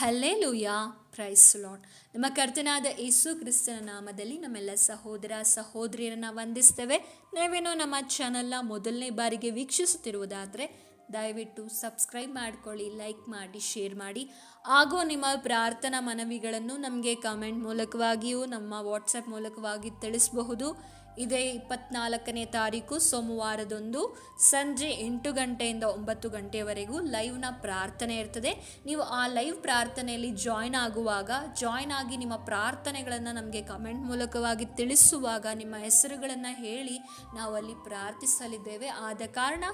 Hallelujah. Price Lad ನಮ್ಮ ಕರ್ತನಾದ ಯೇಸು ಕ್ರಿಸ್ತನ ನಾಮದಲ್ಲಿ ನಮ್ಮೆಲ್ಲ ಸಹೋದರ ಸಹೋದರಿಯರನ್ನ ವಂದಿಸ್ತೇವೆ. ನೀವೇನೋ ನಮ್ಮ ಚಾನಲ್ನ ಮೊದಲನೇ ಬಾರಿಗೆ ವೀಕ್ಷಿಸುತ್ತಿರುವುದಾದರೆ, ದಯವಿಟ್ಟು ಸಬ್ಸ್ಕ್ರೈಬ್ ಮಾಡಿಕೊಳ್ಳಿ ಲೈಕ್ ಮಾಡಿ ಶೇರ್ ಮಾಡಿ. ಹಾಗೂ ನಿಮ್ಮ ಪ್ರಾರ್ಥನಾ ಮನವಿಗಳನ್ನು ನಮಗೆ ಕಮೆಂಟ್ ಮೂಲಕವಾಗಿಯೂ, ನಮ್ಮ ವಾಟ್ಸಪ್ ಮೂಲಕವಾಗಿ ತಿಳಿಸಬಹುದು. ಇದೇ ಇಪ್ಪತ್ನಾಲ್ಕನೇ ತಾರೀಕು ಸೋಮವಾರದೊಂದು ಸಂಜೆ ಎಂಟು ಗಂಟೆಯಿಂದ ಒಂಬತ್ತು ಗಂಟೆಯವರೆಗೂ ಲೈವ್ನ ಪ್ರಾರ್ಥನೆ ಇರ್ತದೆ. ನೀವು ಆ ಲೈವ್ ಪ್ರಾರ್ಥನೆಯಲ್ಲಿ ಜಾಯ್ನ್ ಆಗುವಾಗ, ಜಾಯ್ನ್ ಆಗಿ ನಿಮ್ಮ ಪ್ರಾರ್ಥನೆಗಳನ್ನು ನಮಗೆ ಕಮೆಂಟ್ ಮೂಲಕವಾಗಿ ತಿಳಿಸುವಾಗ, ನಿಮ್ಮ ಹೆಸರುಗಳನ್ನು ಹೇಳಿ ನಾವು ಅಲ್ಲಿ ಪ್ರಾರ್ಥಿಸಲಿದ್ದೇವೆ. ಆದ ಕಾರಣ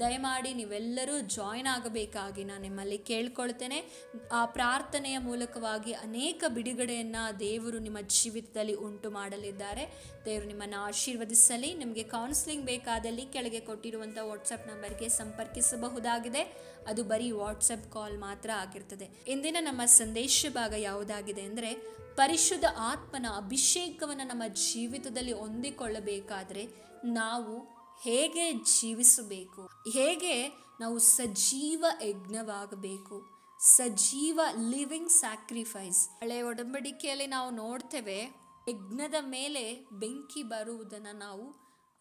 ದಯಮಾಡಿ ನೀವೆಲ್ಲರೂ ಜಾಯ್ನ್ ಆಗಬೇಕಾಗಿ ನಾನು ನಿಮ್ಮಲ್ಲಿ ಕೇಳ್ಕೊಳ್ತೇನೆ. ಆ ಪ್ರಾರ್ಥನೆಯ ಮೂಲಕವಾಗಿ ಅನೇಕ ಬಿಡುಗಡೆಯನ್ನು ದೇವರು ನಿಮ್ಮ ಜೀವಿತದಲ್ಲಿ ಉಂಟು ಮಾಡಲಿದ್ದಾರೆ. ದೇವರು ನಿಮ್ಮನ್ನು ಆಶೀರ್ವದಿಸಲಿ. ನಿಮಗೆ ಕೌನ್ಸಿಲಿಂಗ್ ಬೇಕಾದಲ್ಲಿ ಕೆಳಗೆ ಕೊಟ್ಟಿರುವಂಥ ವಾಟ್ಸಪ್ ನಂಬರ್ಗೆ ಸಂಪರ್ಕಿಸಬಹುದಾಗಿದೆ. ಅದು ಬರೀ ವಾಟ್ಸಪ್ ಕಾಲ್ ಮಾತ್ರ ಆಗಿರ್ತದೆ. ಇಂದಿನ ನಮ್ಮ ಸಂದೇಶ ಭಾಗ ಯಾವುದಾಗಿದೆ ಅಂದರೆ, ಪರಿಶುದ್ಧ ಆತ್ಮನ ಅಭಿಷೇಕವನ್ನು ನಮ್ಮ ಜೀವಿತದಲ್ಲಿ ಹೊಂದಿಕೊಳ್ಳಬೇಕಾದರೆ ನಾವು ಹೇಗೆ ಜೀವಿಸಬೇಕು? ಹೇಗೆ ನಾವು ಸಜೀವ ಯಜ್ಞವಾಗಬೇಕು? ಸಜೀವ ಲಿವಿಂಗ್ ಸ್ಯಾಕ್ರಿಫೈಸ್ ಹಳೆ ಒಡಂಬಡಿಕೆಯಲ್ಲಿ ನಾವು ನೋಡ್ತೇವೆ ಯಜ್ಞದ ಮೇಲೆ ಬೆಂಕಿ ಬರುವುದನ್ನು ನಾವು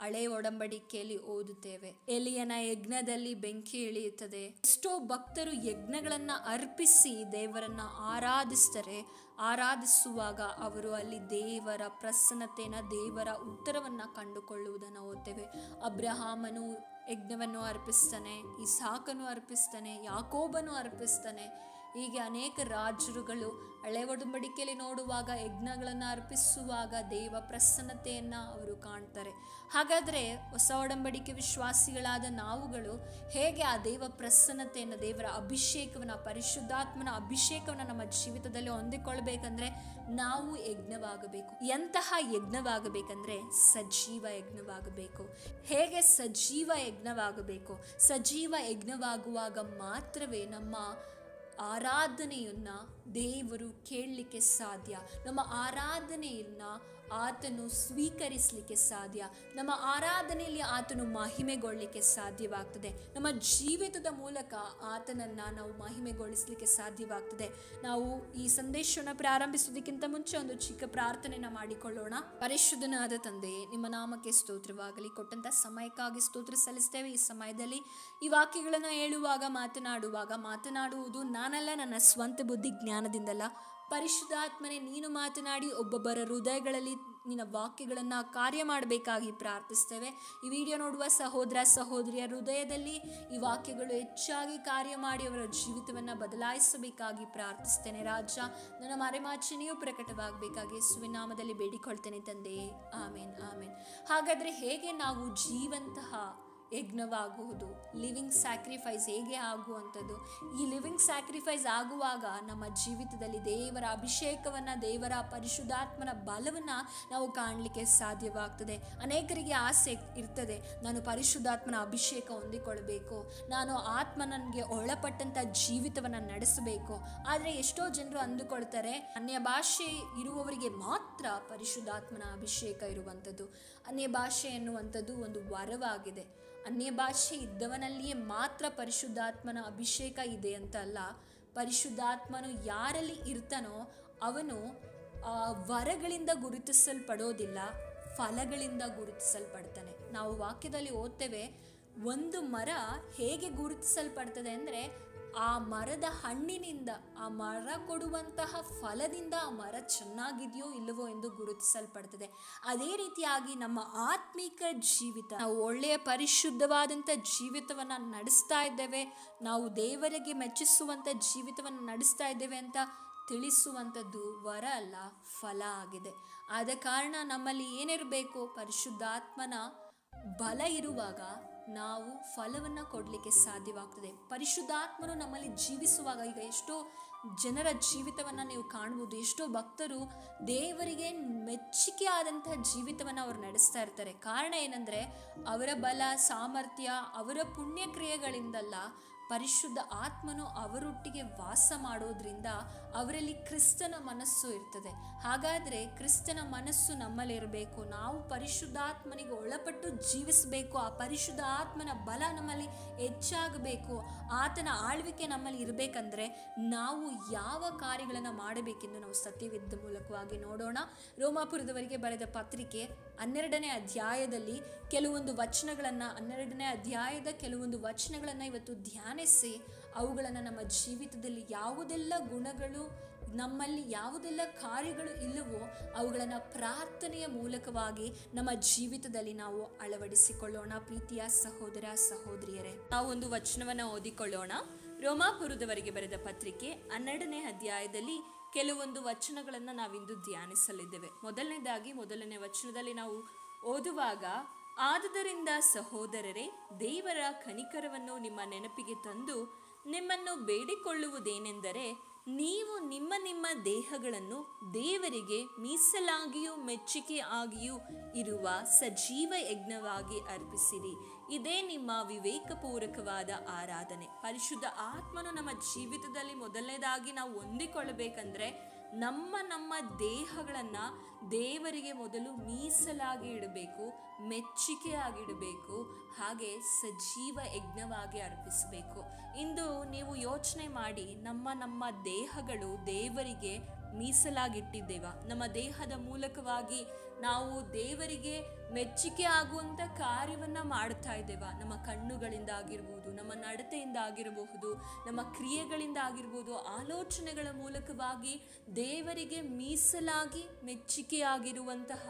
ಹಳೆ ಒಡಂಬಡಿಕೆಯಲ್ಲಿ ಓದುತ್ತೇವೆ. ಎಲಿಯನ ಯಜ್ಞದಲ್ಲಿ ಬೆಂಕಿ ಇಳಿಯುತ್ತದೆ. ಎಷ್ಟೋ ಭಕ್ತರು ಯಜ್ಞಗಳನ್ನ ಅರ್ಪಿಸಿ ದೇವರನ್ನ ಆರಾಧಿಸ್ತಾರೆ ಆರಾಧಿಸುವಾಗ ಅವರು ಅಲ್ಲಿ ದೇವರ ಪ್ರಸನ್ನತೆನ, ದೇವರ ಉತ್ತರವನ್ನ ಕಂಡುಕೊಳ್ಳುವುದನ್ನು ಓದ್ತೇವೆ ಅಬ್ರಹಾಮನು ಯಜ್ಞವನ್ನು ಅರ್ಪಿಸ್ತಾನೆ, ಇಸಾಕನು ಅರ್ಪಿಸ್ತಾನೆ, ಯಾಕೋಬನು ಅರ್ಪಿಸ್ತಾನೆ ಹೀಗೆ ಅನೇಕ ರಾಜರುಗಳು ಹಳೆ ಒಡಂಬಡಿಕೆಯಲ್ಲಿ ನೋಡುವಾಗ ಯಜ್ಞಗಳನ್ನು ಅರ್ಪಿಸುವಾಗ ದೇವ ಪ್ರಸನ್ನತೆಯನ್ನು ಅವರು ಕಾಣ್ತಾರೆ. ಹಾಗಾದರೆ ಹೊಸ ಒಡಂಬಡಿಕೆ ವಿಶ್ವಾಸಿಗಳಾದ ನಾವುಗಳು ಹೇಗೆ ಆ ದೇವ ಪ್ರಸನ್ನತೆಯನ್ನು, ದೇವರ ಅಭಿಷೇಕವನ್ನು, ಪರಿಶುದ್ಧಾತ್ಮನ ಅಭಿಷೇಕವನ್ನು ನಮ್ಮ ಜೀವಿತದಲ್ಲಿ ಹೊಂದಿಕೊಳ್ಬೇಕಂದ್ರೆ ನಾವು ಯಜ್ಞವಾಗಬೇಕು. ಎಂತಹ ಯಜ್ಞವಾಗಬೇಕಂದ್ರೆ ಸಜೀವ ಯಜ್ಞವಾಗಬೇಕು. ಹೇಗೆ ಸಜೀವ ಯಜ್ಞವಾಗಬೇಕು? ಸಜೀವ ಯಜ್ಞವಾಗುವಾಗ ಮಾತ್ರವೇ ನಮ್ಮ ಆರಾಧನೆಯನ್ನ ದೇವರು ಕೇಳಲಿಕ್ಕೆ ಸಾಧ್ಯ. ನಮ್ಮ ಆರಾಧನೆಯನ್ನ ಆತನು ಸ್ವೀಕರಿಸಲಿಕ್ಕೆ ಸಾಧ್ಯ. ನಮ್ಮ ಆರಾಧನೆಯಲ್ಲಿ ಆತನು ಮಹಿಮೆಗೊಳ್ಳಲಿಕ್ಕೆ ಸಾಧ್ಯವಾಗ್ತದೆ. ನಮ್ಮ ಜೀವಿತದ ಮೂಲಕ ಆತನನ್ನು ನಾವು ಮಹಿಮೆಗೊಳಿಸಲಿಕ್ಕೆ ಸಾಧ್ಯವಾಗ್ತದೆ. ನಾವು ಈ ಸಂದೇಶವನ್ನು ಪ್ರಾರಂಭಿಸೋದಕ್ಕಿಂತ ಮುಂಚೆ ಒಂದು ಚಿಕ್ಕ ಪ್ರಾರ್ಥನೆನ ಮಾಡಿಕೊಳ್ಳೋಣ. ಪರಿಶುದ್ಧನಾದ ತಂದೆ ನಿಮ್ಮ ನಾಮಕ್ಕೆ ಸ್ತೋತ್ರವಾಗಲಿ. ಕೊಟ್ಟಂತ ಸಮಯಕ್ಕಾಗಿ ಸ್ತೋತ್ರ ಸಲ್ಲಿಸ್ತೇವೆ. ಈ ಸಮಯದಲ್ಲಿ ಈ ವಾಕ್ಯಗಳನ್ನು ಹೇಳುವಾಗ, ಮಾತನಾಡುವಾಗ, ಮಾತನಾಡುವುದು ನಾನಲ್ಲ, ನನ್ನ ಸ್ವಂತ ಬುದ್ಧಿ ಜ್ಞಾನದಿಂದಲ್ಲ. ಪರಿಶುದ್ಧಾತ್ಮನೆ ನೀನು ಮಾತನಾಡಿ ಒಬ್ಬೊಬ್ಬರ ಹೃದಯಗಳಲ್ಲಿ ನಿನ್ನ ವಾಕ್ಯಗಳನ್ನು ಕಾರ್ಯ ಮಾಡಬೇಕಾಗಿ ಪ್ರಾರ್ಥಿಸ್ತೇವೆ. ಈ ವಿಡಿಯೋ ನೋಡುವ ಸಹೋದರ ಸಹೋದರಿಯ ಹೃದಯದಲ್ಲಿ ಈ ವಾಕ್ಯಗಳು ಹೆಚ್ಚಾಗಿ ಕಾರ್ಯ ಮಾಡಿ ಅವರ ಜೀವಿತವನ್ನು ಬದಲಾಯಿಸಬೇಕಾಗಿ ಪ್ರಾರ್ಥಿಸ್ತೇನೆ. ರಾಜ, ನನ್ನ ಮರೆಮಾಚನೆಯೂ ಪ್ರಕಟವಾಗಬೇಕಾಗಿ ಸುವಿನಾಮದಲ್ಲಿ ಬೇಡಿಕೊಳ್ತೇನೆ ತಂದೆ. ಆಮೇನ್ ಆಮೇನ್. ಹಾಗಾದರೆ ಹೇಗೆ ನಾವು ಜೀವಂತಹ ಯಜ್ಞವಾಗುವುದು. ಲಿವಿಂಗ್ ಸ್ಯಾಕ್ರಿಫೈಸ್ ಹೇಗೆ ಆಗುವಂಥದ್ದು? ಈ ಲಿವಿಂಗ್ ಸ್ಯಾಕ್ರಿಫೈಸ್ ಆಗುವಾಗ ನಮ್ಮ ಜೀವಿತದಲ್ಲಿ ದೇವರ ಅಭಿಷೇಕವನ್ನು, ದೇವರ ಪರಿಶುದ್ಧಾತ್ಮನ ಬಲವನ್ನು ನಾವು ಕಾಣಲಿಕ್ಕೆ ಸಾಧ್ಯವಾಗ್ತದೆ. ಅನೇಕರಿಗೆ ಆಸೆ ಇರ್ತದೆ, ನಾನು ಪರಿಶುದ್ಧಾತ್ಮನ ಅಭಿಷೇಕ ಹೊಂದಿಕೊಳ್ಬೇಕು, ನಾನು ಆತ್ಮ ನನಗೆ ಒಳಪಟ್ಟಂಥ ಜೀವಿತವನ್ನು ನಡೆಸಬೇಕು. ಆದರೆ ಎಷ್ಟೋ ಜನರು ಅಂದುಕೊಳ್ತಾರೆ, ಅನ್ಯ ಭಾಷೆ ಇರುವವರಿಗೆ ಮಾತ್ರ ಪರಿಶುದ್ಧಾತ್ಮನ ಅಭಿಷೇಕ ಇರುವಂಥದ್ದು. ಅನ್ಯ ಭಾಷೆ ಎನ್ನುವಂಥದ್ದು ಒಂದು ವರವಾಗಿದೆ. ಅನ್ಯ ಭಾಷೆ ಇದ್ದವನಲ್ಲಿಯೇ ಮಾತ್ರ ಪರಿಶುದ್ಧಾತ್ಮನ ಅಭಿಷೇಕ ಇದೆ ಅಂತ ಅಲ್ಲ ಪರಿಶುದ್ಧಾತ್ಮನು ಯಾರಲ್ಲಿ ಇರ್ತಾನೋ ಅವನು ವರಗಳಿಂದ ಗುರುತಿಸಲ್ಪಡೋದಿಲ್ಲ, ಫಲಗಳಿಂದ ಗುರುತಿಸಲ್ಪಡ್ತಾನೆ. ನಾವು ವಾಕ್ಯದಲ್ಲಿ ಓದ್ತೇವೆ ಒಂದು ಮರ ಹೇಗೆ ಗುರುತಿಸಲ್ಪಡ್ತದೆ ಅಂದರೆ ಆ ಮರದ ಹಣ್ಣಿನಿಂದ, ಆ ಮರ ಕೊಡುವಂತಹ ಫಲದಿಂದ ಆ ಮರ ಚೆನ್ನಾಗಿದೆಯೋ ಇಲ್ಲವೋ ಎಂದು ಗುರುತಿಸಲ್ಪಡ್ತದೆ. ಅದೇ ರೀತಿಯಾಗಿ ನಮ್ಮ ಆತ್ಮಿಕ ಜೀವಿತ, ನಾವು ಒಳ್ಳೆಯ ಪರಿಶುದ್ಧವಾದಂಥ ಜೀವಿತವನ್ನು ನಡೆಸ್ತಾ ಇದ್ದೇವೆ, ನಾವು ದೇವರಿಗೆ ಮೆಚ್ಚಿಸುವಂಥ ಜೀವಿತವನ್ನು ನಡೆಸ್ತಾ ಇದ್ದೇವೆ ಅಂತ ತಿಳಿಸುವಂಥದ್ದು ವರ ಅಲ್ಲ, ಫಲ ಆಗಿದೆ. ಆದ ಕಾರಣ ನಮ್ಮಲ್ಲಿ ಏನಿರಬೇಕು? ಪರಿಶುದ್ಧಾತ್ಮನ ಬಲ ಇರುವಾಗ ನಾವು ಫಲವನ್ನು ಕೊಡಲಿಕ್ಕೆ ಸಾಧ್ಯವಾಗ್ತದೆ. ಪರಿಶುದ್ಧಾತ್ಮನು ನಮ್ಮಲ್ಲಿ ಜೀವಿಸುವಾಗ ಈಗ ಎಷ್ಟೋ ಜನರ ಜೀವಿತವನ್ನು ನೀವು ಕಾಣ್ಬೋದು, ಎಷ್ಟೋ ಭಕ್ತರು ದೇವರಿಗೆ ಮೆಚ್ಚುಗೆ ಆದಂತಹ ಜೀವಿತವನ್ನು ಅವರು ನಡೆಸ್ತಾ ಇರ್ತಾರೆ. ಕಾರಣ ಏನಂದರೆ, ಅವರ ಬಲ, ಸಾಮರ್ಥ್ಯ, ಅವರ ಪುಣ್ಯಕ್ರಿಯೆಗಳಿಂದಲ್ಲ ಪರಿಶುದ್ಧ ಆತ್ಮನು ಅವರೊಟ್ಟಿಗೆ ವಾಸ ಮಾಡೋದ್ರಿಂದ ಅವರಲ್ಲಿ ಕ್ರಿಸ್ತನ ಮನಸ್ಸು ಇರ್ತದೆ. ಹಾಗಾದರೆ ಕ್ರಿಸ್ತನ ಮನಸ್ಸು ನಮ್ಮಲ್ಲಿರಬೇಕು. ನಾವು ಪರಿಶುದ್ಧಾತ್ಮನಿಗೆ ಒಳಪಟ್ಟು ಜೀವಿಸಬೇಕು. ಆ ಪರಿಶುದ್ಧ ಆತ್ಮನ ಬಲ ನಮ್ಮಲ್ಲಿ ಹೆಚ್ಚಾಗಬೇಕು. ಆತನ ಆಳ್ವಿಕೆ ನಮ್ಮಲ್ಲಿ ಇರಬೇಕಂದ್ರೆ ನಾವು ಯಾವ ಕಾರ್ಯಗಳನ್ನು ಮಾಡಬೇಕೆಂದು ನಾವು ಸತ್ಯವಿದ್ದ ಮೂಲಕವಾಗಿ ನೋಡೋಣ. ರೋಮಾಪುರದವರಿಗೆ ಬರೆದ ಪತ್ರಿಕೆ ಹನ್ನೆರಡನೇ ಅಧ್ಯಾಯದಲ್ಲಿ ಕೆಲವೊಂದು ವಚನಗಳನ್ನು, ಹನ್ನೆರಡನೇ ಅಧ್ಯಾಯದ ಕೆಲವೊಂದು ವಚನಗಳನ್ನು ಇವತ್ತು ಧ್ಯಾನಿಸಿ, ಅವುಗಳನ್ನು ನಮ್ಮ ಜೀವಿತದಲ್ಲಿ ಯಾವುದೆಲ್ಲ ಗುಣಗಳು, ನಮ್ಮಲ್ಲಿ ಯಾವುದೆಲ್ಲ ಕಾರ್ಯಗಳು ಇಲ್ಲವೋ ಅವುಗಳನ್ನು ಪ್ರಾರ್ಥನೆಯ ಮೂಲಕವಾಗಿ ನಮ್ಮ ಜೀವಿತದಲ್ಲಿ ನಾವು ಅಳವಡಿಸಿಕೊಳ್ಳೋಣ. ಪ್ರೀತಿಯ ಸಹೋದರ, ಸಹೋದರಿಯರೇ, ನಾವು ಒಂದು ವಚನವನ್ನು ಓದಿಕೊಳ್ಳೋಣ. ರೋಮಾಪುರದವರಿಗೆ ಬರೆದ ಪತ್ರಿಕೆ ಹನ್ನೆರಡನೇ ಅಧ್ಯಾಯದಲ್ಲಿ ಕೆಲವೊಂದು ವಚನಗಳನ್ನು ನಾವಿಂದು ಧ್ಯಾನಿಸಲಿದ್ದೇವೆ. ಮೊದಲನೇದಾಗಿ, ಮೊದಲನೇ ವಚನದಲ್ಲಿ ನಾವು ಓದುವಾಗ, ಆದುದರಿಂದ ಸಹೋದರರೇ, ದೇವರ ಕನಿಕರವನ್ನು ನಿಮ್ಮ ನೆನಪಿಗೆ ತಂದು ನಿಮ್ಮನ್ನು ಬೇಡಿಕೊಳ್ಳುವುದೇನೆಂದರೆ ನೀವು ನಿಮ್ಮ ನಿಮ್ಮ ದೇಹಗಳನ್ನು ದೇವರಿಗೆ ಮೀಸಲಾಗಿಯೂ ಮೆಚ್ಚುಗೆ ಆಗಿಯೂ ಇರುವ ಸಜೀವ ಯಜ್ಞವಾಗಿ ಅರ್ಪಿಸಿರಿ. ಇದೇ ನಿಮ್ಮ ವಿವೇಕಪೂರ್ವಕವಾದ ಆರಾಧನೆ. ಪರಿಶುದ್ಧ ಆತ್ಮನು ನಮ್ಮ ಜೀವಿತದಲ್ಲಿ ಮೊದಲನೇದಾಗಿ ನಾವು ಹೊಂದಿಕೊಳ್ಳಬೇಕಂದ್ರೆ ನಮ್ಮ ನಮ್ಮ ದೇಹಗಳನ್ನು ದೇವರಿಗೆ ಮೊದಲು ಮೀಸಲಾಗಿ ಇಡಬೇಕು ಮೆಚ್ಚುಗೆಯಾಗಿ ಇಡಬೇಕು, ಹಾಗೆ ಸಜೀವ ಯಜ್ಞವಾಗಿ ಅರ್ಪಿಸಬೇಕು. ಇಂದು ನೀವು ಯೋಚನೆ ಮಾಡಿ ನಮ್ಮ ನಮ್ಮ ದೇಹಗಳು ದೇವರಿಗೆ ಮೀಸಲಾಗಿಟ್ಟಿದ್ದೇವ. ನಮ್ಮ ದೇಹದ ಮೂಲಕವಾಗಿ ನಾವು ದೇವರಿಗೆ ಮೆಚ್ಚುಗೆ ಆಗುವಂಥ ಕಾರ್ಯವನ್ನು ಮಾಡ್ತಾ ಇದ್ದೇವ. ನಮ್ಮ ಕಣ್ಣುಗಳಿಂದ ಆಗಿರ್ಬೋದು, ನಮ್ಮ ನಡತೆಯಿಂದ ಆಗಿರಬಹುದು, ನಮ್ಮ ಕ್ರಿಯೆಗಳಿಂದ ಆಗಿರ್ಬೋದು, ಆಲೋಚನೆಗಳ ಮೂಲಕವಾಗಿ ದೇವರಿಗೆ ಮೀಸಲಾಗಿ ಮೆಚ್ಚುಗೆಯಾಗಿರುವಂತಹ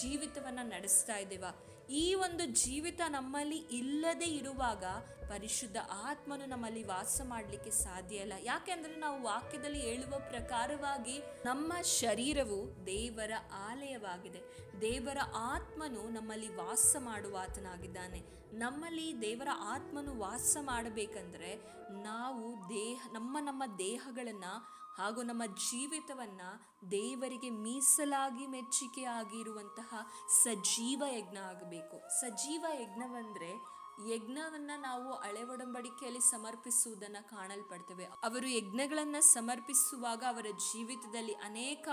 ಜೀವಿತವನ್ನು ನಡೆಸ್ತಾ ಇದ್ದೇವ. ಈ ಒಂದು ಜೀವಿತ ನಮ್ಮಲ್ಲಿ ಇಲ್ಲದೆ ಇರುವಾಗ ಪರಿಶುದ್ಧ ಆತ್ಮನು ನಮ್ಮಲ್ಲಿ ವಾಸ ಮಾಡಲಿಕ್ಕೆ ಸಾಧ್ಯ ಇಲ್ಲ. ಯಾಕೆಂದರೆ ನಾವು ವಾಕ್ಯದಲ್ಲಿ ಹೇಳುವ ಪ್ರಕಾರವಾಗಿ ನಮ್ಮ ಶರೀರವು ದೇವರ ಆಲಯವಾಗಿದೆ. ದೇವರ ಆತ್ಮನು ನಮ್ಮಲ್ಲಿ ವಾಸ ಮಾಡುವ ಆತನಾಗಿದ್ದಾನೆ ನಮ್ಮಲ್ಲಿ ದೇವರ ಆತ್ಮನು ವಾಸ ಮಾಡಬೇಕಂದ್ರೆ ನಾವು ದೇಹ, ನಮ್ಮ ನಮ್ಮ ದೇಹಗಳನ್ನು ಹಾಗೂ ನಮ್ಮ ಜೀವಿತವನ್ನು ದೇವರಿಗೆ ಮೀಸಲಾಗಿ ಮೆಚ್ಚುಗೆ ಆಗಿರುವಂತಹ ಸಜೀವ ಯಜ್ಞ ಆಗಬೇಕು. ಸಜೀವ ಯಜ್ಞವಂದ್ರೆ ಯಜ್ಞವನ್ನ ನಾವು ಹಳೆ ಒಡಂಬಡಿಕೆಯಲ್ಲಿ ಸಮರ್ಪಿಸುವುದನ್ನು ಕಾಣಲ್ಪಡ್ತೇವೆ. ಅವರು ಯಜ್ಞಗಳನ್ನು ಸಮರ್ಪಿಸುವಾಗ ಅವರ ಜೀವಿತದಲ್ಲಿ ಅನೇಕ